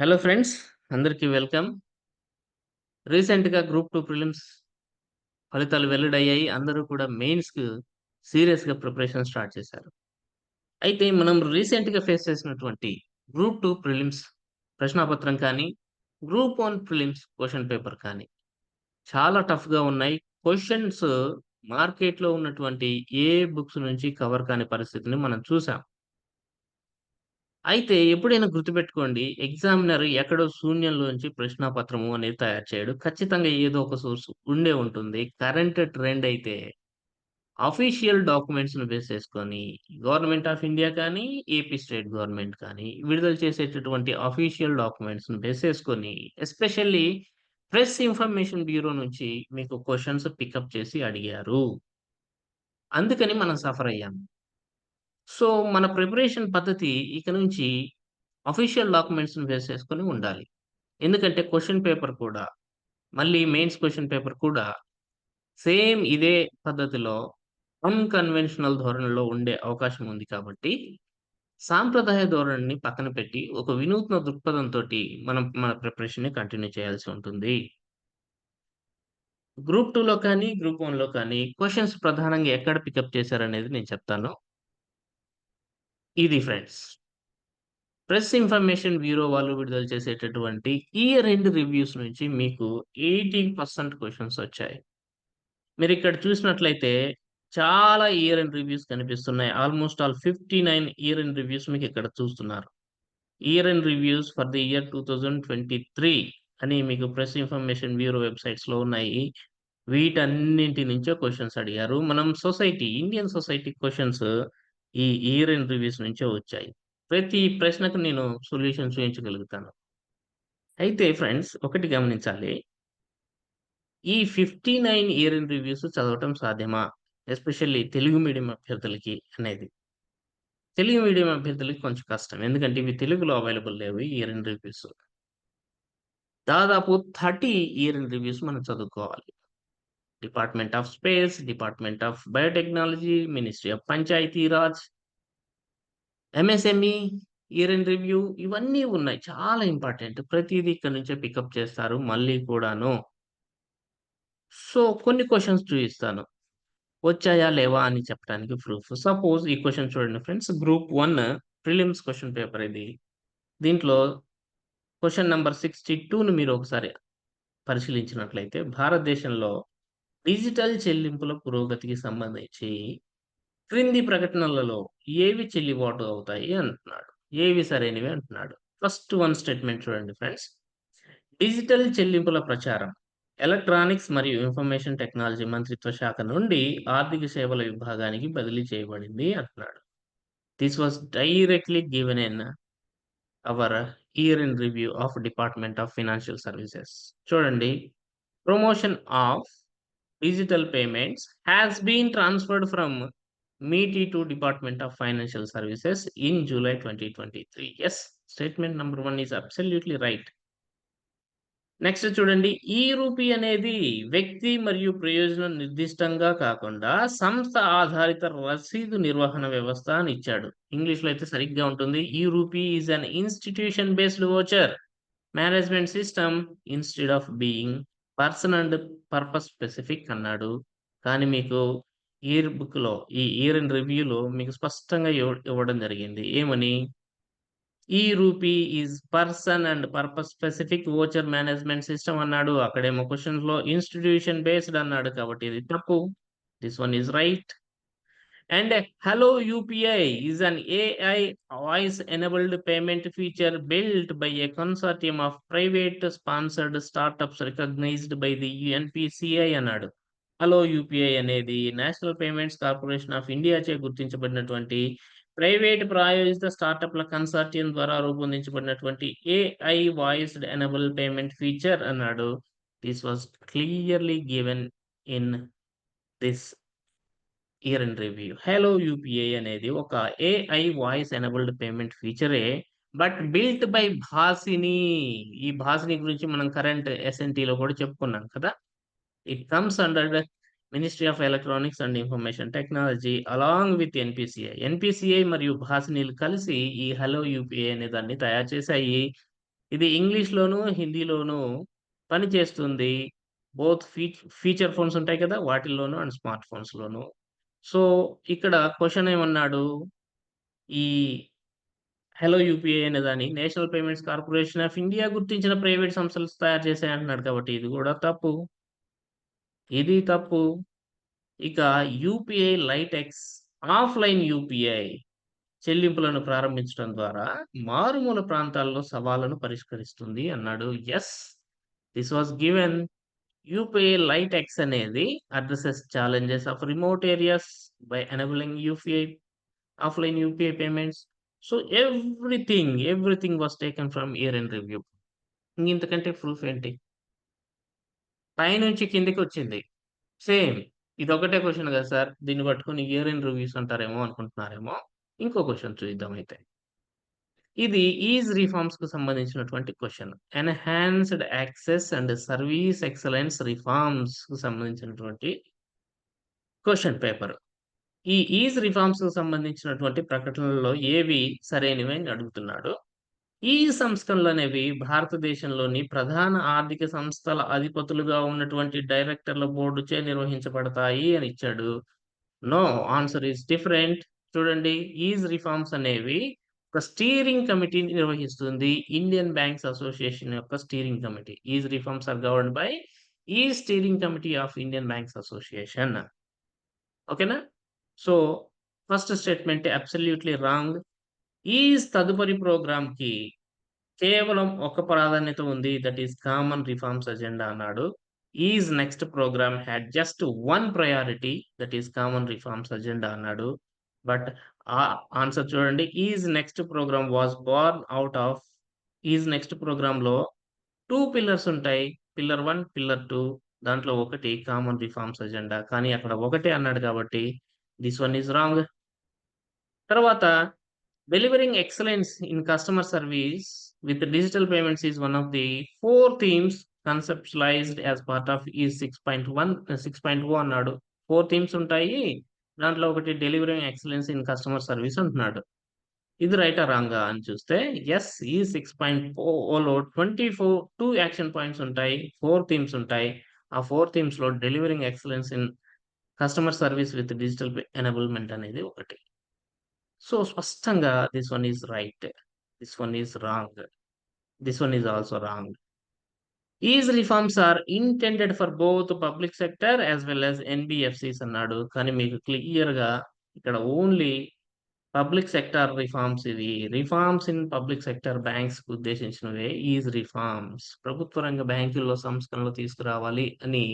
Hello friends అందరికీ welcome. రీసెంట్‌గా group two prelims ఫలితాలు వెల్లడయ్యాయి. అందరూ కూడా మెయిన్స్‌కి సీరియస్‌గా ప్రిపరేషన్ స్టార్ట్ చేశారు. అయితే మనం రీసెంట్‌గా ఫేస్ చేసినటువంటి గ్రూప్ టూ ప్రిలిమ్స్ ప్రశ్నాపత్రం కానీ, group one prelims question paper కానీ చాలా టఫ్‌గా ఉన్నాయి. క్వశ్చన్స్ మార్కెట్‌లో ఉన్నటువంటి ఏ బుక్స్ నుంచి కవర్ కాని పరిస్థితిని మనం చూసాం. అయితే ఎప్పుడైనా గుర్తుపెట్టుకోండి ఎగ్జామినర్ ఎక్కడో శూన్యంలోంచి ప్రశ్నాపత్రము అనేది తయారు చేయడు. ఖచ్చితంగా ఏదో ఒక సోర్స్ ఉండే ఉంటుంది. కరెంట్ ట్రెండ్ అయితే అఫీషియల్ డాక్యుమెంట్స్ను బేస్ చేసుకొని గవర్నమెంట్ ఆఫ్ ఇండియా కానీ, ఏపీ స్టేట్ గవర్నమెంట్ కానీ విడుదల చేసేటటువంటి అఫీషియల్ డాక్యుమెంట్స్ను బేస్ చేసుకొని ఎస్పెషల్లీ ప్రెస్ ఇన్ఫర్మేషన్ బ్యూరో నుంచి మీకు క్వశ్చన్స్ పికప్ చేసి అడిగారు. అందుకని మనం సఫర్ అయ్యాము సో, మన ప్రిపరేషన్ పద్ధతి ఇక నుంచి అఫీషియల్ డాక్యుమెంట్స్‌ని బేస్ చేసుకొని ఉండాలి. ఎందుకంటే క్వశ్చన్ పేపర్ కూడా మళ్ళీ మెయిన్స్ క్వశ్చన్ పేపర్ కూడా సేమ్ ఇదే పద్ధతిలో అన్‌కన్వెన్షనల్ ధోరణిలో ఉండే అవకాశం ఉంది కాబట్టి, సాంప్రదాయ ధోరణిని పక్కన పెట్టి ఒక వినూత్న దృక్పథంతో మనం మన ప్రిపరేషన్‌ని కంటిన్యూ చేయాల్సి ఉంటుంది. గ్రూప్ టూలో కానీ, గ్రూప్ వన్లో కానీ క్వశ్చన్స్ ప్రధానంగా ఎక్కడ పికప్ చేశారనేది నేను చెప్తాను. ఇది ఫ్రెండ్స్. ప్రెస్ ఇన్ఫర్మేషన్ బ్యూరో వాళ్ళు విడుదల చేసేటటువంటి ఇయర్ రెండు రివ్యూస్ నుంచి మీకు ఎయిటీ పర్సెంట్ క్వశ్చన్స్ వచ్చాయి. మీరు ఇక్కడ చూసినట్లయితే చాలా ఇయర్ అండ్ రివ్యూస్ కనిపిస్తున్నాయి. Almost all 59 year end reviews మీకు ఇక్కడ చూస్తున్నారు. Year end reviews for the year 2023 అని మీకు ప్రెస్ ఇన్ఫర్మేషన్ బ్యూరో వెబ్‌సైట్స్‌లో ఉన్నాయి. వీటన్నింటి నుంచో క్వశ్చన్స్ అడిగారు. మనం సొసైటీ ఇండియన్ సొసైటీ క్వశ్చన్స్ ఈ ఇయర్ ఇన్ రివ్యూస్ నుంచే వచ్చాయి. ప్రతి ప్రశ్నకు నేను సొల్యూషన్ చూపించగలుగుతాను అయితే ఫ్రెండ్స్ ఒకటి గమనించాలి. ఈ 59 ఇయర్ ఇన్ రివ్యూస్ చదవటం సాధ్యమా? ఎస్పెషల్లీ తెలుగు మీడియం అభ్యర్థులకి అనేది. తెలుగు మీడియం అభ్యర్థులకి కొంచెం కష్టం. ఎందుకంటే ఇవి తెలుగులో అవైలబుల్ లేవు ఇయర్ ఇన్ రివ్యూస్. దాదాపు 30 ఇయర్ ఇన్ రివ్యూస్ మనం చదువుకోవాలి. Department of space, department of biotechnology, ministry of Panchayati Raj MSME year end review ఇవన్నీ ఉన్నాయి. చాలా ఇంపార్టెంట్. ప్రతిదీ ఇక్కడి నుంచే పికప్ చేస్తారు మళ్ళీ కూడాను. సో, కొన్ని క్వశ్చన్స్ చూపిస్తాను వచ్చాయా? లేవా? అని చెప్పడానికి ప్రూఫ్. సపోజ్ ఈ క్వశ్చన్ చూడండి friends. Group one prelims question paper ఇది. దీంట్లో క్వశ్చన్ నెంబర్ సిక్స్టీ టూను మీరు ఒకసారి పరిశీలించినట్లయితే భారతదేశంలో డిజిటల్ చెల్లింపుల పురోగతికి సంబంధించి క్రింది ప్రకటనలలో ఏవి చెల్లుబాటు అవుతాయి అంటున్నాడు. ఏవి సరైనవి అంటున్నాడు. ఫస్ట్ వన్ స్టేట్మెంట్ చూడండి ఫ్రెండ్స్. డిజిటల్ చెల్లింపుల ప్రచారం ఎలక్ట్రానిక్స్ మరియు ఇన్ఫర్మేషన్ టెక్నాలజీ మంత్రిత్వ శాఖ నుండి ఆర్థిక సేవల విభాగానికి బదిలీ చేయబడింది అంటున్నాడు. This was directly given in our year in review of department of financial services. చూడండి. Promotion of digital payments has been transferred from MeitY to department of financial services in July 2023. Yes. Statement number 1 is absolutely right. Next చూడండి. E rupee అనేది వ్యక్తి మరియు ప్రయోజనం నిర్దిష్టంగా కాకుండా సంస్థ ఆధారిత రసీదు నిర్వహణ వ్యవస్థ అని ఇచ్చాడు. ఇంగ్లీష్‌లో అయితే సరిగ్గా ఉంటుంది. E RUPI is an institution based voucher management system instead of being person and purpose specific అన్నాడు. కానీ మీకు ఇయర్ బుక్‌లో ఈ ఇయర్ అండ్ రివ్యూలో మీకు స్పష్టంగా ఇవ్వడం జరిగింది. ఏమని? E RUPI is person and purpose specific voucher management system అన్నాడు. అక్కడేమో లో ఇన్‌స్టిట్యూషన్ బేస్డ్ అన్నాడు. కాబట్టి ఇది తప్పు. This one is right. And hello UPI is an AI voice enabled payment feature built by a consortium of private sponsored startups recognised by the NPCI అన్నాడు. Hello UPI అనేది national payments corporation of ఇండియాచే గుర్తించబడినటువంటి private ప్రాయోజిత స్టార్టప్‌ల consortium ద్వారా రూపొందించబడినటువంటి AI voiced enable payment feature అన్నాడు. This was clearly given in this year end review. Hello UPI అనేది ఒక AI voice enabled payment ఫీచరే. But built by Bhashini. ఈ భాసిని గురించి మనం కరెంట్ ఎస్ఎన్‌టీలో కూడా చెప్పుకున్నాం కదా! It comes under ministry of electronics and information technology along with NPCI NPCI మరియు భాసినీలు కలిసి ఈ హలో యూపీఐ అనే దాన్ని తయారు చేశాయి. ఇది ఇంగ్లీష్‌లోను, హిందీలోను పనిచేస్తుంది. బోత్ ఫీ ఫీచర్ ఫోన్స్ ఉంటాయి కదా! వాటిల్లోను అండ్ స్మార్ట్ ఫోన్స్‌లోను. సో, ఇక్కడ క్వశ్చన్ ఏమన్నాడు? ఈ హలో యూపీఐ అనేదాన్ని national payments corporation of India గుర్తించిన ప్రైవేట్ సంస్థలు తయారు చేశాయి అంటున్నాడు కాబట్టి ఇది కూడా తప్పు. ఇది తప్పు. ఇక యూపీఐ లైటెక్స్ ఆఫ్‌లైన్ యూపీఐ చెల్లింపులను ప్రారంభించడం ద్వారా మారుమూల ప్రాంతాల్లో సవాళ్ళను పరిష్కరిస్తుంది అన్నాడు. Yes this was given. UPI lite X అనేది addresses challenges of remote areas by enabling UPI offline UPI payments. So, everything, everything was taken from year in review. ఇంతకంటే ప్రూఫ్ ఏంటి? పైనుంచి కిందికి వచ్చింది సేమ్. ఇది ఒకటే క్వశ్చన్ కదా సార్! దీన్ని పట్టుకుని ఇయర్ ఇన్ రివ్యూస్ అంటారేమో అనుకుంటున్నారేమో. ఇంకో క్వశ్చన్ చూద్దాం అయితే. ఇది ఈజ్ రిఫార్మ్స్కు సంబంధించినటువంటి question enhanced access and service excellence రిఫార్మ్స్‌కు సంబంధించినటువంటి క్వశ్చన్ పేపర్. ఈ ఈజ్ రిఫార్మ్స్కు సంబంధించినటువంటి ప్రకటనలలో ఏవి సరైనవి అని అడుగుతున్నాడు. ఈ సంస్థలు అనేవి భారతదేశంలోని ప్రధాన ఆర్థిక సంస్థల అధిపతులుగా ఉన్నటువంటి డైరెక్టర్ల బోర్డుచే నిర్వహించబడతాయి అని ఇచ్చాడు. నో. Answer is different. చూడండి ఈజ్ రిఫార్మ్స్ అనేవి ఒక స్టీరింగ్ కమిటీని నిర్వహిస్తుంది. ఇండియన్ బ్యాంక్స్ అసోసియేషన్ యొక్క steering committee. EASE reforms are govern by ఈ steering committee of Indian banks association. ఓకేనా? So, first statement absolutely wrong. EASE తదుపరి ప్రోగ్రామ్‌కి కేవలం ఒక ప్రాధాన్యత ఉంది. That is common reforms agenda అన్నాడు. EASE next program had just one priority that is common reforms agenda అన్నాడు. బట్ ఆన్సర్ చూడండి. EASE next program was born out of EASE next ప్రోగ్రామ్‌లో టూ పిల్లర్స్ ఉంటాయి. పిల్లర్ వన్ పిల్లర్ టూ దాంట్లో ఒకటి common reforms agenda. కానీ అక్కడ ఒకటే అన్నాడు కాబట్టి దిస్ వన్ ఈస్ రాంగ్. తర్వాత delivering excellence in customer service with digital payments is one of the four themes conceptualised as part of EASE 6.1 6.0 అన్నాడు. ఫోర్ థీమ్స్ ఉంటాయి. దాంట్లో ఒకటి delivering excellence in customer service అంటున్నాడు. ఇది రైటా? రాంగా? అని చూస్తే ఎస్ ఈ 6.0లో 24 2 యాక్షన్ పాయింట్స్ ఉంటాయి. ఫోర్ థీమ్స్ ఉంటాయి. ఆ four థీమ్స్‌లో delivering excellence in customer service with digital enablement అనేది ఒకటి. సో, స్పష్టంగా this one is right. This one is wrong. This one is also wrong. EASE reforms are intended for both public sector as well as NBFCs అన్నాడు. కానీ మీకు క్లియర్‌గా ఇక్కడ only public sector reforms ఇవి. Reforms in public sector banks ఉద్దేశించినవే EASE reforms. ప్రభుత్వ రంగ బ్యాంకుల్లో సంస్కరణలు తీసుకురావాలి అని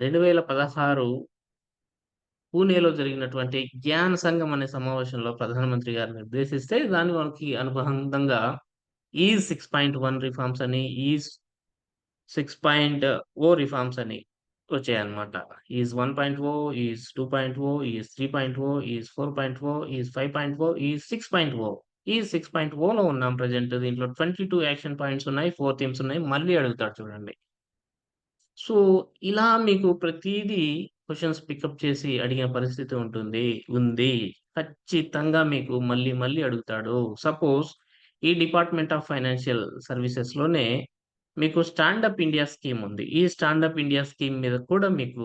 2016 పూణేలో జరిగినటువంటి జ్ఞాన సంఘం అనే సమావేశంలో ప్రధానమంత్రి గారు నిర్దేశిస్తే దాని మనకి అనుబంధంగా ఈజ్ 6.1 రిఫార్మ్స్ అని, ఈజ్ 6.0 రిఫార్మ్స్ అని వచ్చాయన్నమాట. EASE 1.0, EASE 2.0, EASE 3.0, EASE 4.0, EASE 5.0, EASE 6.0. EASE 6.0లో ఉన్నాం ప్రెజెంట్. దీంట్లో 22 యాక్షన్ పాయింట్స్ ఉన్నాయి. ఫోర్ థీమ్స్ ఉన్నాయి. మళ్ళీ అడుగుతాడు చూడండి. సో, ఇలా మీకు ప్రతిదీ క్వశ్చన్స్ పికప్ చేసి అడిగిన పరిస్థితి ఉంటుంది. ఉంది. ఖచ్చితంగా మీకు మళ్ళీ మళ్ళీ అడుగుతాడు. సపోజ్ ఈ డిపార్ట్‌మెంట్ ఆఫ్ ఫైనాన్షియల్ సర్వీసెస్‌లోనే మీకు స్టాండప్ ఇండియా స్కీమ్ ఉంది. ఈ స్టాండప్ ఇండియా స్కీమ్ మీద కూడా మీకు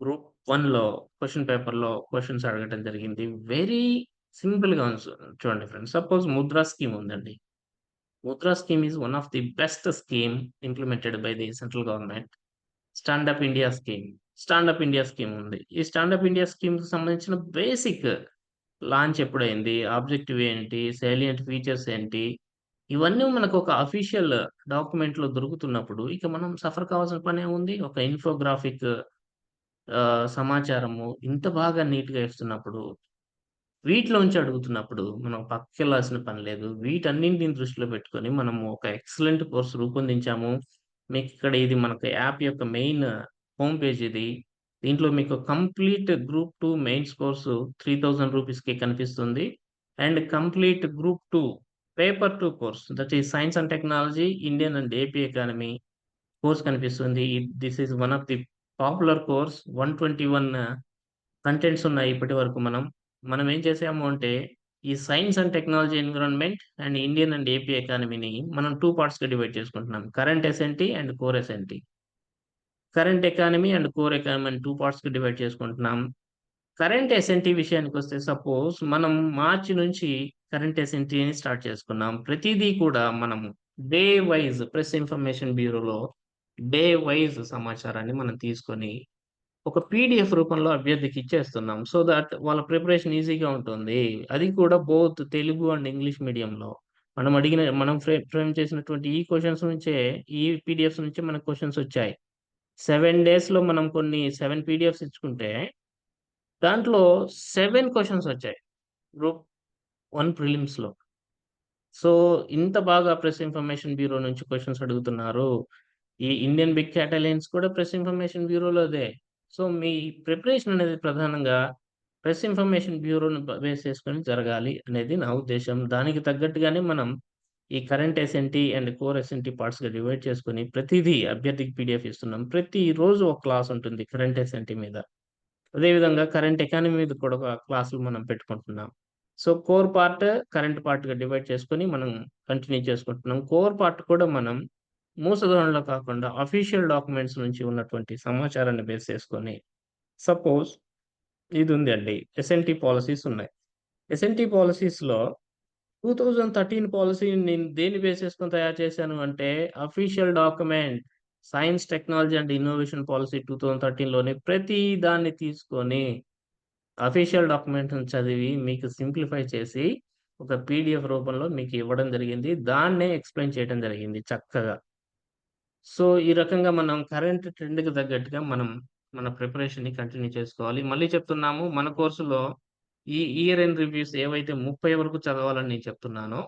గ్రూప్ వన్లో క్వశ్చన్ పేపర్‌లో క్వశ్చన్స్ అడగటం జరిగింది. వెరీ సింపుల్‌గా ఉంది చూడండి ఫ్రెండ్స్. సపోజ్ ముద్రా స్కీమ్ ఉందండి. Mudra scheme is one of the best scheme implemented by the central government. Stand up India scheme. Stand up India scheme ఉంది. ఈ స్టాండప్ ఇండియా స్కీమ్‌కి సంబంధించిన బేసిక్ లాంచ్ ఎప్పుడైంది? ఆబ్జెక్టివ్ ఏంటి? సాలియంట్ ఫీచర్స్ ఏంటి? ఇవన్నీ మనకు ఒక అఫీషియల్ డాక్యుమెంట్‌లో దొరుకుతున్నప్పుడు ఇక మనం సఫర్ కావాల్సిన పనేముంది? ఒక ఇన్ఫోగ్రాఫిక్ సమాచారము ఇంత బాగా నీట్‌గా ఇస్తున్నప్పుడు వీటిలోంచి అడుగుతున్నప్పుడు మనం పక్కెళ్ళాల్సిన పని లేదు. వీటన్నింటిని దృష్టిలో పెట్టుకొని మనము ఒక ఎక్సలెంట్ కోర్స్ రూపొందించాము. మీకు ఇక్కడ ఇది మనకు యాప్ యొక్క మెయిన్ హోమ్ పేజ్ ఇది. దీంట్లో మీకు complete group two mains course 3000 రూపీస్‌కి కనిపిస్తుంది. And complete group two paper two course that is science and technology, Indian and AP economy course కనిపిస్తుంది. This is one of the popular course. 121 contents ఉన్నాయి ఇప్పటి వరకు మనం. మనం ఏం చేసాము అంటే ఈ science and technology environment and Indian and AP ఎకానమీని మనం టూ పార్ట్స్గా డివైడ్ చేసుకుంటున్నాం current SNT and core SNT current economy and core economy అని టూ పార్ట్స్కి డివైడ్ చేసుకుంటున్నాం కరెంట్ ఎస్ఎన్టీ విషయానికి వస్తే సపోజ్ మనం మార్చి నుంచి కరెంట్ ఎస్ఎన్టీని స్టార్ట్ చేసుకున్నాం. ప్రతిదీ కూడా మనము డే వైజ్ ప్రెస్ ఇన్ఫర్మేషన్ బ్యూరోలో డే వైజ్ సమాచారాన్ని మనం తీసుకొని ఒక పీడిఎఫ్ రూపంలో అభ్యర్థికి ఇచ్చేస్తున్నాం. సో దట్ వాళ్ళ ప్రిపరేషన్ ఈజీగా ఉంటుంది. అది కూడా బోత్ తెలుగు అండ్ ఇంగ్లీష్ మీడియంలో. మనం అడిగిన మనం ఫ్రేమ్ ఫ్రేమ్ చేసినటువంటి ఈ క్వశ్చన్స్ నుంచే ఈ పీడిఎఫ్స్ నుంచే మనకు క్వశ్చన్స్ వచ్చాయి. సెవెన్ డేస్లో మనం కొన్ని సెవెన్ పీడిఎఫ్స్ ఇచ్చుకుంటే దాంట్లో సెవెన్ క్వశ్చన్స్ వచ్చాయి. గ్రూప్ వన్ ప్రిలిమ్స్లో సో ఇంత బాగా ప్రెస్ ఇన్ఫర్మేషన్ బ్యూరో నుంచి క్వశ్చన్స్ అడుగుతున్నారు. ఈ ఇండియన్ బిగ్ క్యాట్ అలయన్స్ కూడా ప్రెస్ ఇన్ఫర్మేషన్ బ్యూరోలోదే సో మీ ప్రిపరేషన్ అనేది ప్రధానంగా ప్రెస్ ఇన్ఫర్మేషన్ బ్యూరోను బేస్ చేసుకొని జరగాలి అనేది నా ఉద్దేశం. దానికి తగ్గట్టుగానే మనం ఈ current SNT and core SNT పార్ట్స్గా డివైడ్ చేసుకొని ప్రతిదీ అభ్యర్థికి పీడిఎఫ్ ఇస్తున్నాం. ప్రతిరోజు ఒక క్లాస్ ఉంటుంది కరెంట్ ఎస్ఎన్టీ మీద. అదేవిధంగా కరెంట్ ఎకానమీ మీద కూడా ఒక క్లాసులు మనం పెట్టుకుంటున్నాం. సో కోర్ పార్ట్ కరెంట్ పార్ట్గా డివైడ్ చేసుకొని మనం కంటిన్యూ చేసుకుంటున్నాం. కోర్ పార్ట్ కూడా మనం మూసధనంలో కాకుండా అఫీషియల్ డాక్యుమెంట్స్ నుంచి ఉన్నటువంటి సమాచారాన్ని బేస్ చేసుకొని సపోజ్ ఇది ఉంది అండి ఎస్ఎన్టీ పాలసీస్ ఉన్నాయి. ఎస్ఎన్టీ పాలసీస్లో టూ థౌజండ్ థర్టీన్ పాలసీ నేను దేని బేస్ చేసుకొని తయారు చేశాను అంటే official document science technology and innovation policy two thousand థర్టీన్లోని ప్రతి దాన్ని తీసుకొని అఫీషియల్ డాక్యుమెంట్ చదివి మీకు సింప్లిఫై చేసి ఒక పీడిఎఫ్ రూపంలో మీకు ఇవ్వడం జరిగింది. దాన్నే ఎక్స్ప్లెయిన్ చేయడం జరిగింది చక్కగా. సో ఈ రకంగా మనం కరెంట్ ట్రెండ్కి తగ్గట్టుగా మనం మన ప్రిపరేషన్ని కంటిన్యూ చేసుకోవాలి. మళ్ళీ చెప్తున్నాము మన కోర్సులో ఈ ఇయర్ ఎండ్ రివ్యూస్ ఏవైతే ముప్పై వరకు చదవాలని నేను చెప్తున్నానో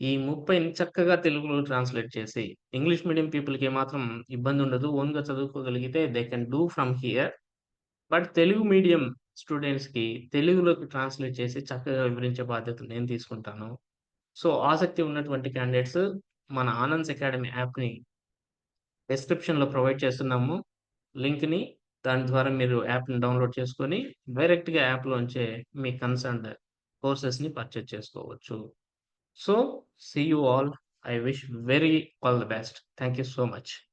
ఈ ముప్పైని చక్కగా తెలుగులో ట్రాన్స్లేట్ చేసి ఇంగ్లీష్ మీడియం పీపుల్కి ఏమాత్రం ఇబ్బంది ఉండదు. ఓన్గా చదువుకోగలిగితే they can do from here but Telugu medium స్టూడెంట్స్కి తెలుగులోకి ట్రాన్స్లేట్ చేసి చక్కగా వివరించే బాధ్యత నేను తీసుకుంటాను. సో ఆసక్తి ఉన్నటువంటి క్యాండిడేట్స్ మన ఆనంద్స్ అకాడమీ యాప్ని డిస్క్రిప్షన్లో ప్రొవైడ్ చేస్తున్నాము. లింక్ని దాని ద్వారా మీరు యాప్ని డౌన్లోడ్ చేసుకొని డైరెక్ట్గా యాప్లోంచే మీ కన్సర్న్ కోర్సెస్ని పర్చేజ్ చేసుకోవచ్చు. So See you all. I wish very all the best. Thank you so much.